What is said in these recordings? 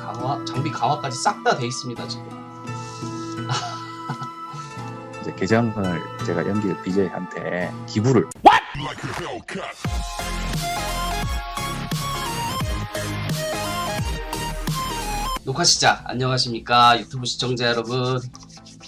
강화 장비 강화까지 싹 다 돼 있습니다 지금. 이제 계정을 제가 연길 BJ한테 기부를 녹화 시작. 안녕하십니까 유튜브 시청자 여러분.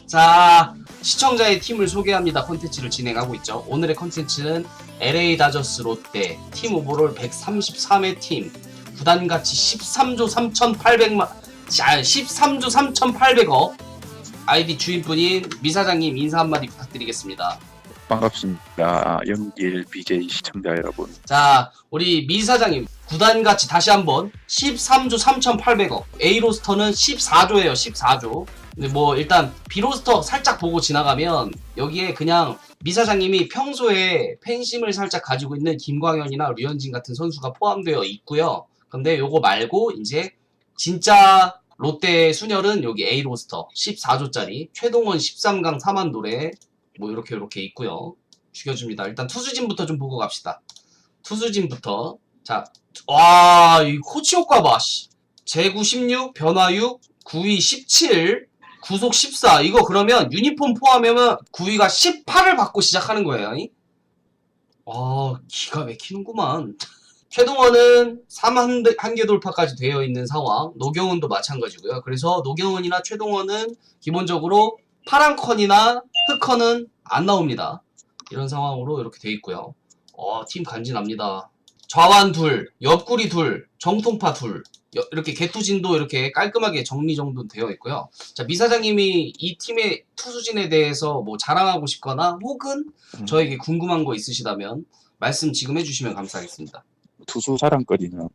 자 시청자의 팀을 소개합니다. 콘텐츠를 진행하고 있죠. 오늘의 콘텐츠는 LA 다저스 롯데 팀 오버롤 133회 팀 구단 가치 13조 3,800만 아, 13조 3,800억 아이디 주인분인 미 사장님 인사 한마디 부탁드리겠습니다. 반갑습니다. 연길 BJ 시청자 여러분. 자, 우리 미 사장님 구단 가치 다시 한번 13조 3,800억. A 로스터는 14조예요. 14조. 근데 뭐 일단 B 로스터 살짝 보고 지나가면 여기에 그냥 미 사장님이 평소에 팬심을 살짝 가지고 있는 김광현이나 류현진 같은 선수가 포함되어 있고요. 근데 요거 말고 이제 진짜 롯데 순열은 여기 A 로스터 14조짜리 최동원 13강 4만 노래 뭐 이렇게 이렇게 있고요. 죽여줍니다. 일단 투수진부터 좀 보고 갑시다. 투수진부터 자, 와, 이 코치 효과 봐. 씨. 제구 16, 변화 6, 구위 17, 구속 14. 이거 그러면 유니폼 포함하면 구위가 18을 받고 시작하는 거예요. 이? 와, 기가 막히는구만. 최동원은 3한 한개 돌파까지 되어 있는 상황. 노경은도 마찬가지고요. 그래서 노경은이나 최동원은 기본적으로 파란 컨이나 흑컨은 안 나옵니다. 이런 상황으로 이렇게 돼 있고요. 어, 팀 간지납니다. 좌완 둘, 옆구리 둘, 정통파 둘. 여- 이렇게 개투진도 이렇게 깔끔하게 정리 정돈 되어 있고요. 자, 미 사장님이 이 팀의 투수진에 대해서 뭐 자랑하고 싶거나 혹은 음. 저에게 궁금한 거 있으시다면 말씀 지금 해주시면 감사하겠습니다. 투수 자랑거리는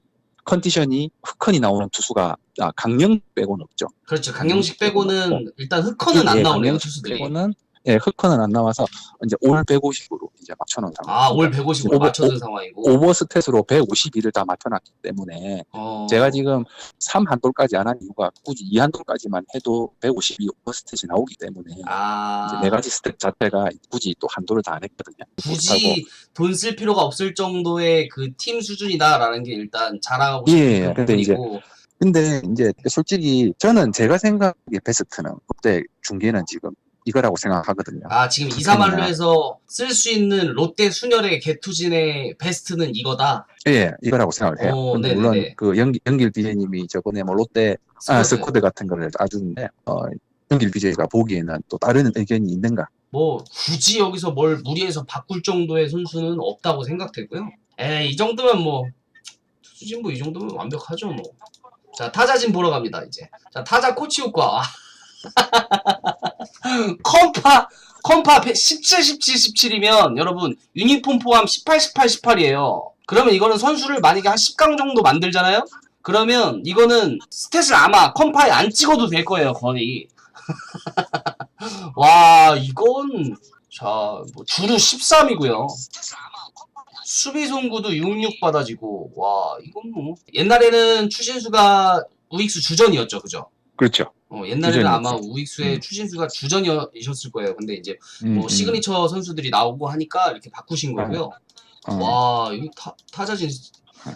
컨디션이 흑컨이 나오는 투수가 아, 강령 빼고는 없죠. 그렇죠. 강영식 빼고는 일단 흑커는 안 예, 나오네요, 강령식 투수들이. 빼고는 예, 흑컨은 안 나와서 이제 올 150으로 이제 맞춰놓은 상황. 아, 올 150으로 오버- 맞춰준 상황이고. 오버스탯으로 152를 다 맞춰놨기 때문에 어, 제가 지금 3 한돌까지 안 한 이유가 굳이 2 한돌까지만 해도 152 오버스탯이 나오기 때문에 아, 이제 네 가지 스텝 자체가 굳이 또 한도를 다 안 했거든요. 굳이 돈 쓸 필요가 없을 정도의 그 팀 수준이다라는 게 일단 자랑하고 예, 싶은 그 근데 이제 부분이고 근데 이제 솔직히 저는 제가 생각하기에 베스트는 그때 중계는 지금 이거라고 생각하거든요. 아 지금. 이사말로에서 쓸 수 있는 롯데 순열의 개투진의 베스트는 이거다. 예, 이거라고 생각을 해요. 어, 근데 네네네. 물론 그 연기, 연길 BJ님이 저번에 뭐 롯데 아, 스쿼드. 같은 거를 놔주는데 어, 연길 BJ가 보기에는 또 다른 의견이 있는가? 뭐 굳이 여기서 뭘 무리해서 바꿀 정도의 선수는 없다고 생각되고요. 에이 이 정도면 뭐 투수진 뭐이 정도면 완벽하죠 뭐. 자 타자진 보러 갑니다 이제. 자 타자 코치 효과. 컴파 컴파 17, 17, 17이면 여러분 유니폼 포함 18, 18, 18이에요. 그러면 이거는 선수를 만약에 한 10강 정도 만들잖아요? 그러면 이거는 스탯을 아마 컴파에 안 찍어도 될 거예요 거의. 와 이건 자 뭐 주루 13이고요. 수비 송구도 66 받아지고 와 이건 뭐 옛날에는 추신수가 우익수 주전이었죠 그죠? 그렇죠. 어, 옛날에는 아마. 우익수의 음. 추신수가 주전이셨을 거예요. 근데 이제 음, 뭐 음. 시그니처 선수들이 나오고 하니까 이렇게 바꾸신 거고요. 어. 와, 이 타, 타자진.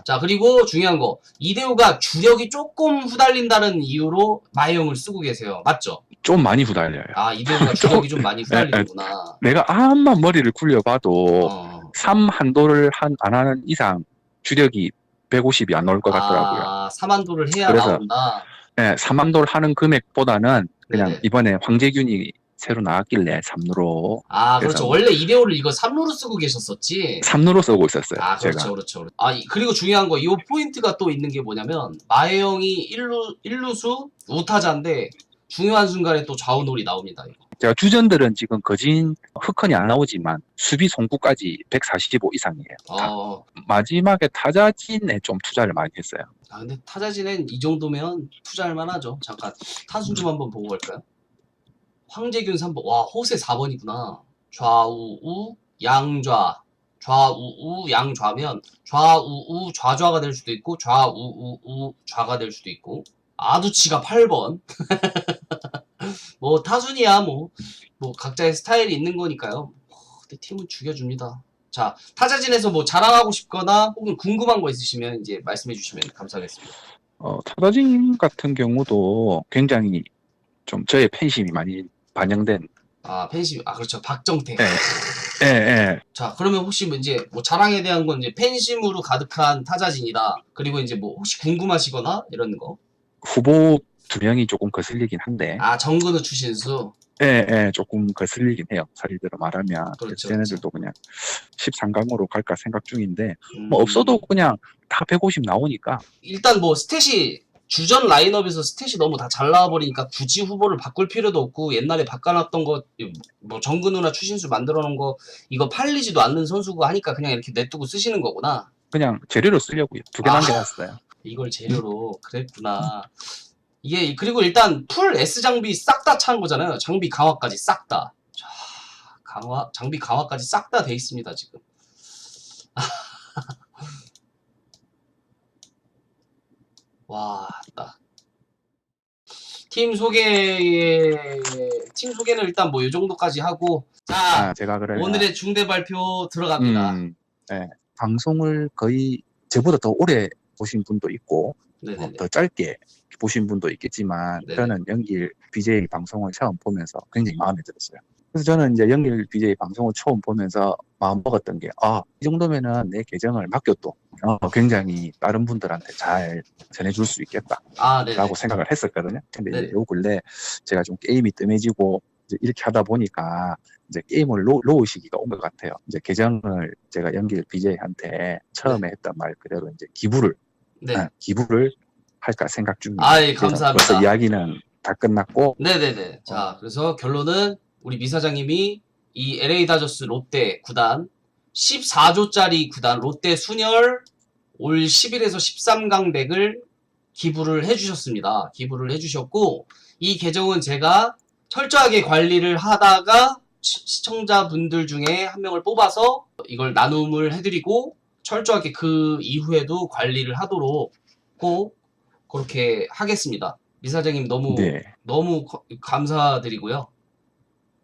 자, 그리고 중요한 거. 이대호가 주력이 조금 후달린다는 이유로 마이형을 쓰고 계세요. 맞죠? 좀 많이 후달려요. 아, 이대호가 주력이 좀 많이 후달리는구나. 내가 암만 머리를 굴려봐도 어. 3 한도를 한, 안 하는 이상 주력이 150이 안 나올 것 같더라고요. 아, 4만도를 해야 그래서 나온다. 네, 3만도를 하는 금액보다는 그냥 네네. 이번에 황재균이 새로 나왔길래 3루로 아, 그래서 그렇죠. 원래 이대호를 이거 3루로 쓰고 계셨었지. 3루로 쓰고 있었어요. 아, 그렇죠, 제가. 그렇죠. 그렇죠. 아, 이- 그리고 중요한 거, 이 포인트가 또 있는 게 뭐냐면, 마혜영이 1루, 1루수 우타자인데, 중요한 순간에 또 좌우놀이 나옵니다. 이거. 제가 주전들은 지금 거진 흑컨이 안 나오지만 수비 송구까지 145 이상이에요. 다. 어, 마지막에 타자진에 좀 투자를 많이 했어요. 아, 근데 타자진엔 이 정도면 투자할 만하죠. 잠깐, 타순 좀 한번 보고 갈까요? 황재균 3번, 와, 호세 4번이구나. 좌우우, 양좌. 좌우우, 양좌면, 좌우우, 좌좌가 될 수도 있고, 좌우우우, 좌가 될 수도 있고, 아두치가 8번. 뭐, 타순이야, 뭐. 뭐, 각자의 스타일이 있는 거니까요. 어, 근데 팀은 죽여줍니다. 자, 타자진에서 뭐 자랑하고 싶거나 혹은 궁금한 거 있으시면 이제 말씀해 주시면 감사하겠습니다. 어, 타다진 같은 경우도 굉장히 좀 저의 팬심이 많이 반영된 아 팬심 아 그렇죠 박정태. 네. 예, 예. 자 그러면 혹시 뭐 이제 뭐 자랑에 대한 건 이제 팬심으로 가득한 타자진이다. 그리고 이제 뭐 혹시 궁금하시거나 이런 거. 후보 두 명이 조금 거슬리긴 한데 아 정근우 추신수. 예, 예, 조금 거슬리긴 해요. 사실대로 말하면. 그렇죠, 쟤네들도 그냥 13강으로 갈까 생각 중인데, 음, 뭐 없어도 그냥 다 150 나오니까, 일단 뭐 스탯이 주전 라인업에서 스탯이 너무 다 잘 나와버리니까 굳이 후보를 바꿀 필요도 없고 옛날에 바꿔놨던 거 뭐 정근우나 추신수 만들어 놓은 거 이거 팔리지도 않는 선수고 하니까 그냥 이렇게 냅두고 쓰시는 거구나. 그냥 재료로 쓰려고요. 두개 아. 남겨놨어요. 이걸 재료로 그랬구나. 이게 그리고 일단 풀 S 장비 싹 다 찬 거잖아요. 장비 강화까지 싹 다. 자, 강화 장비 강화까지 싹 다 돼 있습니다 지금. 와, 딱. 팀 소개 팀 소개는 일단 뭐 이 정도까지 하고 자 아, 제가 그러면. 오늘의 중대 발표 들어갑니다. 음, 예. 방송을 거의 저보다 더 오래 보신 분도 있고, 어, 네네네. 더 짧게 보신 분도 있겠지만, 네네. 저는 연길 BJ 방송을 처음 보면서 굉장히 마음에 들었어요. 그래서 저는 이제 연길 BJ 방송을 처음 보면서 마음 먹었던 게, 아, 이 정도면은 내 계정을 맡겨도, 어, 굉장히 다른 분들한테 잘 전해줄 수 있겠다. 아. 라고 생각을 했었거든요. 근데 네네. 이제 요 근래 제가 좀 게임이 뜸해지고 이제 이렇게 하다 보니까 이제 게임을 놓, 놓을 시기가 온 것 같아요. 이제 계정을 제가 연길 BJ한테 처음에 했던 말 그대로 이제 기부를 네. 아, 기부를 할까 생각 중입니다. 아, 예, 감사합니다. 벌써 이야기는 다 끝났고 네네네. 자, 그래서 결론은 우리 미사장님이 이 LA 다저스 롯데 구단 14조짜리 구단 롯데 순열 올 10일에서 13강 덱을 기부를 해주셨습니다. 기부를 해주셨고 이 계정은 제가 철저하게 관리를 하다가 시- 시청자분들 중에 한 명을 뽑아서 이걸 나눔을 해드리고 철저하게 그 이후에도 관리를 하도록 꼭 그렇게 하겠습니다. 미사장님 너무 네, 너무 거- 감사드리고요.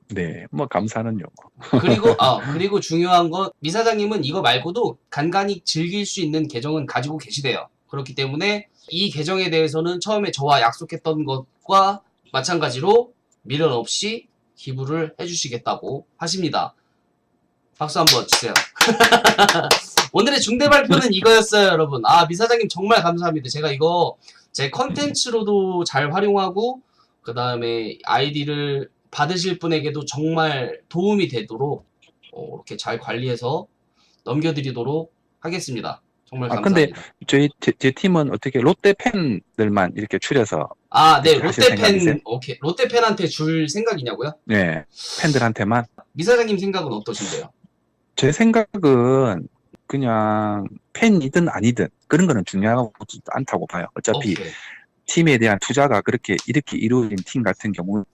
네, 뭐 감사는요. 뭐. 그리고 아 그리고 중요한 건 미사장님은 이거 말고도 간간히 즐길 수 있는 계정은 가지고 계시대요. 그렇기 때문에 이 계정에 대해서는 처음에 저와 약속했던 것과 마찬가지로 미련 없이 기부를 해주시겠다고 하십니다. 박수 한번 주세요. 오늘의 중대 발표는 이거였어요, 여러분. 아 미사장님 정말 감사합니다. 제가 이거 제 컨텐츠로도 잘 활용하고 그 다음에 아이디를 받으실 분에게도 정말 도움이 되도록 어, 이렇게 잘 관리해서 넘겨드리도록 하겠습니다. 정말 아, 근데 감사합니다. 저희 제, 제 팀은 어떻게 롯데 팬들만 이렇게 추려서 아, 네, 하실 롯데 생각이세요? 팬, 오케이. 롯데 팬한테 줄 생각이냐고요? 네, 팬들한테만 미사장님 생각은 어떠신데요? 제 생각은 그냥 팬이든 아니든 그런 거는 중요하지 않다고 봐요. 어차피 오케이. 팀에 대한 투자가 그렇게 이렇게 이루어진 팀 같은 경우는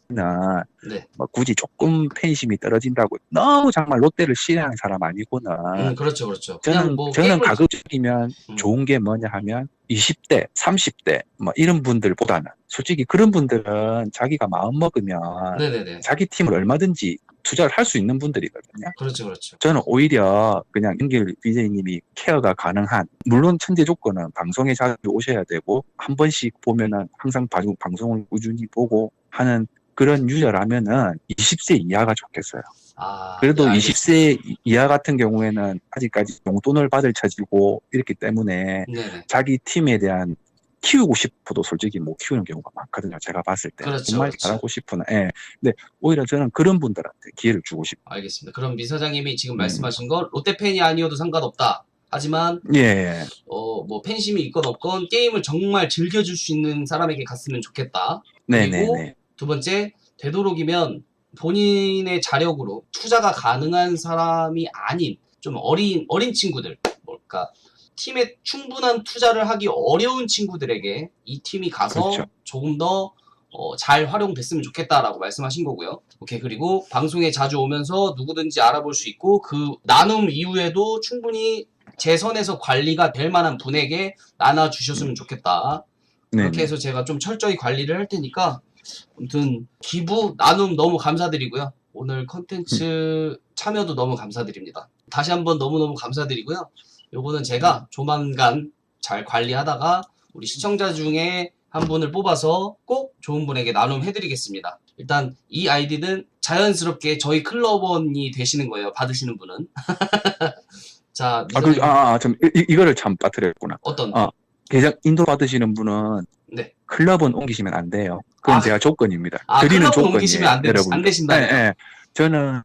네. 뭐 굳이 조금 팬심이 떨어진다고 너무 정말 롯데를 싫어하는 사람 아니고는 음, 그렇죠, 그렇죠. 저는 뭐 저는 가급적이면 음. 좋은 게 뭐냐 하면 20대, 30대 뭐 이런 분들보다는 솔직히 그런 분들은 자기가 마음 먹으면 네네네. 자기 팀을 얼마든지 투자를 할 수 있는 분들이거든요. 그렇죠, 그렇죠. 저는 오히려 그냥 연길 BJ님이 케어가 가능한 물론 천재 조건은 방송에 자주 오셔야 되고 한 번씩 보면은 항상 방- 방송을 꾸준히 보고 하는 그런 유저라면은 20세 이하가 좋겠어요. 아, 그래도 네, 20세 이하 같은 경우에는 아직까지 용돈을 받을 처지고 이렇기 때문에 네네. 자기 팀에 대한 키우고 싶어도 솔직히 못 키우는 경우가 많거든요. 제가 봤을 때. 그렇죠, 정말 그렇죠. 잘하고 싶으나. 예. 근데 오히려 저는 그런 분들한테 기회를 주고 싶어요. 알겠습니다. 그럼 미사장님이 지금 음. 말씀하신 건 롯데 팬이 아니어도 상관없다. 하지만 예. 어, 뭐 팬심이 있건 없건 게임을 정말 즐겨줄 수 있는 사람에게 갔으면 좋겠다. 네네네. 두 번째, 되도록이면 본인의 자력으로 투자가 가능한 사람이 아닌 좀 어린 어린 친구들, 뭘까 팀에 충분한 투자를 하기 어려운 친구들에게 이 팀이 가서 그렇죠. 조금 더 어, 잘 활용됐으면 좋겠다라고 말씀하신 거고요. 오케이 그리고 방송에 자주 오면서 누구든지 알아볼 수 있고 그 나눔 이후에도 충분히 제 선에서 관리가 될 만한 분에게 나눠 주셨으면 좋겠다. 네. 그렇게 해서 제가 좀 철저히 관리를 할 테니까 아무튼 기부 나눔 너무 감사드리고요. 오늘 컨텐츠 참여도 너무 감사드립니다. 다시 한번 너무너무 감사드리고요. 요거는 제가 조만간 잘 관리하다가 우리 시청자 중에 한 분을 뽑아서 꼭 좋은 분에게 나눔해드리겠습니다. 일단 이 아이디는 자연스럽게 저희 클럽원이 되시는 거예요. 받으시는 분은. 자, 아, 미선님, 그, 아, 아, 좀, 이, 이거를 참 빠뜨렸구나. 어떤? 아. 계정 인도 받으시는 분은 네. 클럽은 옮기시면 안 돼요. 그건 아. 제가 조건입니다. 아, 드리는 조건이에요. 옮기시면 안, 되, 여러분. 안 되신다. 네, 네. 저는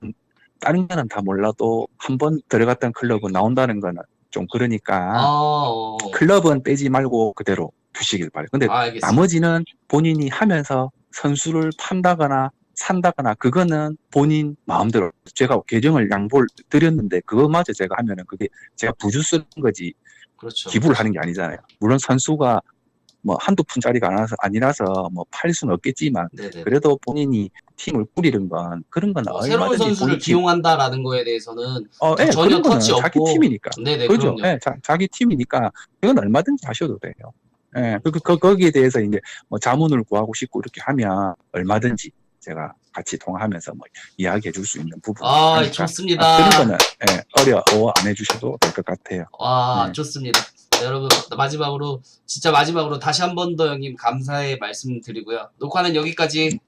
다른 거는 다 몰라도 한 번 들어갔던 클럽은 나온다는 거는 좀 그러니까 아, 어. 클럽은 빼지 말고 그대로 두시길 바래요. 근데 아, 알겠습니다. 나머지는 본인이 하면서 선수를 판다거나 산다거나 그거는 본인 마음대로 제가 계정을 양보를 드렸는데 그거마저 제가 하면은 그게 제가 부주 쓰는 거지 그렇죠. 기부를 하는 게 아니잖아요. 물론 선수가 뭐 한두 푼짜리가 아니라서, 아니라서 뭐 팔 수는 없겠지만 네네. 그래도 본인이 팀을 꾸리는 건 그런 건 어, 새로운 얼마든지 선수를 본인 팀- 기용한다라는 거에 대해서는 어, 예, 전혀 그런 거는 터치 자기 없고. 팀이니까 네네 그죠? 그럼요. 예, 자, 기 팀이니까 이건 얼마든지 하셔도 돼요. 예, 그, 그, 거기에 대해서 이제 뭐 자문을 구하고 싶고 이렇게 하면 얼마든지 제가 같이 통화하면서 뭐 이야기해 줄 수 있는 부분. 아 하니까. 좋습니다. 아, 그런 거는 예, 어려워 안 해주셔도 될 것 같아요. 와 네. 좋습니다. 자, 여러분 마지막으로 진짜 마지막으로 다시 한 번 더 형님 감사의 말씀드리고요. 녹화는 여기까지.